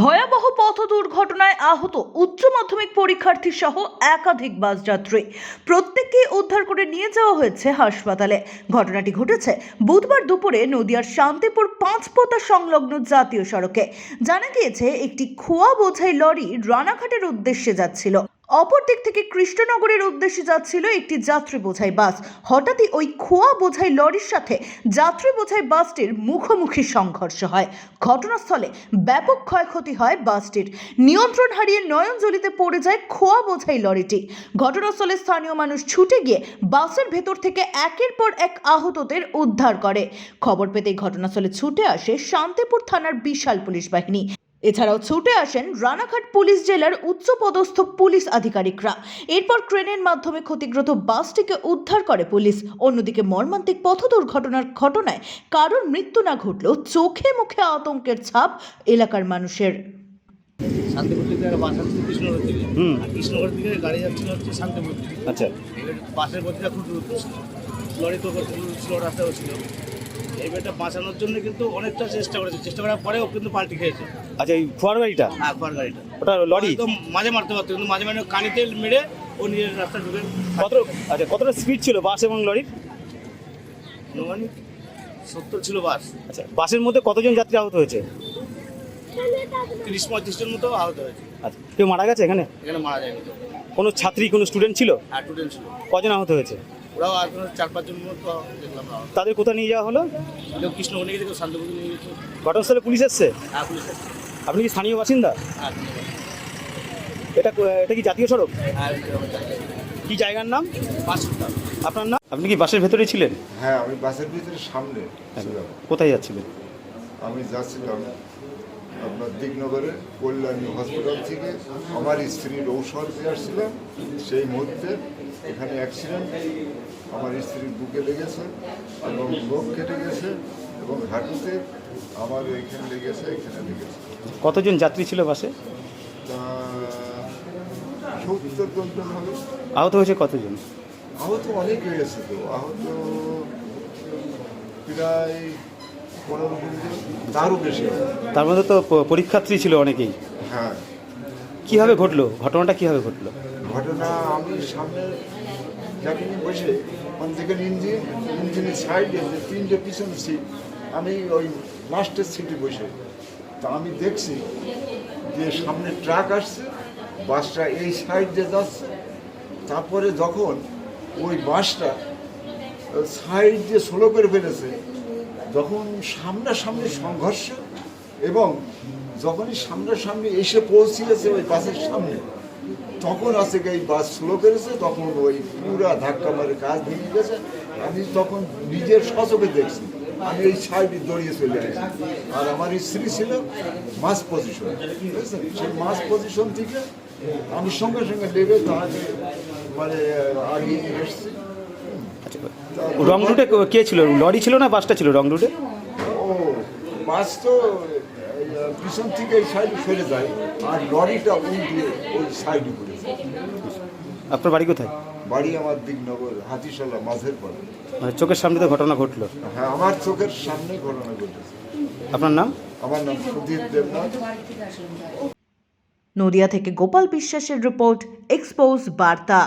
ভয়াবহ পথ দুর্ঘটনায় আহত উচ্চ মাধ্যমিক পরীক্ষার্থী সহ একাধিক বাস যাত্রী। প্রত্যেককেই উদ্ধার করে নিয়ে যাওয়া হয়েছে হাসপাতালে। ঘটনাটি ঘটেছে বুধবার দুপুরে নদিয়ার শান্তিপুর পাঁচপোতা সংলগ্ন জাতীয় সড়কে। জানা গিয়েছে, একটি খোয়া বোঝাই লরি রানাঘাটের উদ্দেশ্যে যাচ্ছিল। অপর দিক থেকে কৃষ্ণনগরের উদ্দেশ্যে যাচ্ছিল একটি যাত্রী বোঝাই বাস। হঠাৎই ওই খোয়া বোঝাই লরির সাথে যাত্রী বোঝাই বাসটির মুখোমুখি সংঘর্ষ হয়। ঘটনাস্থলে ব্যাপক ক্ষয়ক্ষতি হয় বাসটির। নিয়ন্ত্রণ হারিয়ে নয়নজলিতে পড়ে যায় খোয়া বোঝাই লরিটি। ঘটনাস্থলে স্থানীয় মানুষ ছুটে গিয়ে বাসের ভেতর থেকে একের পর এক আহতদের উদ্ধার করে। খবর পেতেই ঘটনাস্থলে ছুটে আসে শান্তিপুর থানার বিশাল পুলিশ বাহিনী। এছাড়াও ছুটে আসেন রানাঘাট পুলিশ জেলার উচ্চপদস্থ পুলিশ আধিকারিকরা। এরপর ট্রেনের মাধ্যমে ক্ষতিগ্রস্ত বাসটিকে উদ্ধার করে পুলিশ। অন্যদিকে মর্মান্তিক পথ দুর্ঘটনার ঘটনায় কারোর মৃত্যু না ঘটলেও চোখে মুখে আতঙ্কের ছাপ এলাকার মানুষের। শান্তিপুর থেকে একটা বাস আসছে কৃষ্ণনগর থেকে আর কৃষ্ণনগর থেকে গাড়ি যাচ্ছিল হচ্ছে শান্তিপুর থেকে আচ্ছা। বাসের গতিটা খুব দ্রুত লরি তো স্লো রাস্তাও ছিল এবারটা বাঁচানোর জন্য কিন্তু অনেকটা চেষ্টা করেছে। চেষ্টা করার পরেও কিন্তু পাল্টি খেয়েছে। আচ্ছা এই ফোয়ার গাড়িটা? হ্যাঁ খোয়ার গাড়িটা। ওটা লরি? একদম মাঝে মারতে পারতো কিন্তু মাঝে মাঝে কানিতে মেরে ও নিজের রাস্তা ঢুকে কত আচ্ছা কতটা স্পিড ছিল বাস এবং লরির? অনুমানিক সত্তর ছিল বাস। আচ্ছা বাসের মধ্যে কতজন যাত্রী আহত হয়েছে? তিরিশ পঁয়ত্রিশ জন মতো আহত হয়েছে। আচ্ছা কেউ মারা গেছে এখানে? এখানে মারা যায়নি। কোনো ছাত্রী কোনো স্টুডেন্ট ছিল? আর স্টুডেন্ট ছিল। কজন আহত হয়েছে? ওরাও আর চার পাঁচজন মতো দেখলাম তাদের কোথায় নিয়ে যাওয়া হলো? কৃষ্ণনগর নিয়ে গেছে শান্তিপুর নিয়ে গেছে। ঘটনাস্থলে পুলিশ এসছে? আর পুলিশ। আপনি কি স্থানীয় বাসিন্দা? এটা এটা কি জাতীয় সড়ক? কি জায়গার নাম? আপনার নাম? আপনি কি বাসের ভেতরে ছিলেন? হ্যাঁ আমি বাসের ভিতরে সামনে কোথায় যাচ্ছিলেন? আমি যাচ্ছিলাম আপনার দিকনগরে কল্যাণী হসপিটাল থেকে আমার স্ত্রীর ঔষধ দিয়ে আসছিলাম। সেই মুহূর্তে এখানে অ্যাক্সিডেন্ট আমার স্ত্রীর বুকে লেগেছে এবং লোক কেটে গেছে এবং হাঁটুতে আমার এখানে লেগেছে এখানে লেগেছে। কতজন যাত্রী ছিল বাসে? সত্তর জন হবে। আহত হয়েছে কতজন? আহত অনেক হয়েছে তো। আহত প্রায় পনেরো কুড়ি তারও বেশি। তার মধ্যে তো পরীক্ষার্থী ছিল অনেকেই। হ্যাঁ। কীভাবে ঘটলো? ঘটনাটা কীভাবে ঘটলো? ঘটনা আমি সামনে যাকে নিয়ে বসে। মানে যেখানে ইঞ্জিন ইঞ্জিনের সাইডে যে তিনটে পিছন সিট আমি ওই লাস্টের সিটে বসে। তা আমি দেখছি যে সামনে ট্রাক আসছে বাসটা এই সাইড দিয়ে যাচ্ছে। তারপরে যখন ওই বাসটা সাইড দিয়ে স্লো করে ফেলেছে যখন সামনাসামনি সংঘর্ষ এবং যখনই সামনাসামনি এসে পৌঁছিয়েছে ওই বাসের সামনে, তখন আছে এই বাস স্লো করেছে, তখন ওই পুরা ধাক্কা মারে কাজ ভেঙে গেছে। আমি তখন নিজের সচকে দেখছি, আমি এই সাইডে দড়িয়ে চলে গেছি আর আমার স্ত্রী ছিল মাস পজিশন বুঝেছেন? সেই মাস পজিশন থেকে আমি সঙ্গে সঙ্গে নেবে তাকে মানে আগিয়ে এসছি। আচ্ছা রং রুটে কে ছিল? লরি ছিল না বাসটা ছিল রং রুটে বাস তো পিছন থেকে এই সাইডে সরে যায় আর লরিটা উল্টে ওই সাইডে পড়েছে আপনার বাড়ি কোথায়? বাড়ি আমার দিকনগর হাতিশালা মাঝের পরে মানে চোখের সামনে তো ঘটনা ঘটলো। হ্যাঁ আমার চোখের সামনে ঘটনা ঘটেছে। আপনার নাম? আমার নাম সুধীর দেবনাথ। নদিয়া থেকে গোপাল বিশ্বাসের রিপোর্ট এক্সপোজ বার্তা।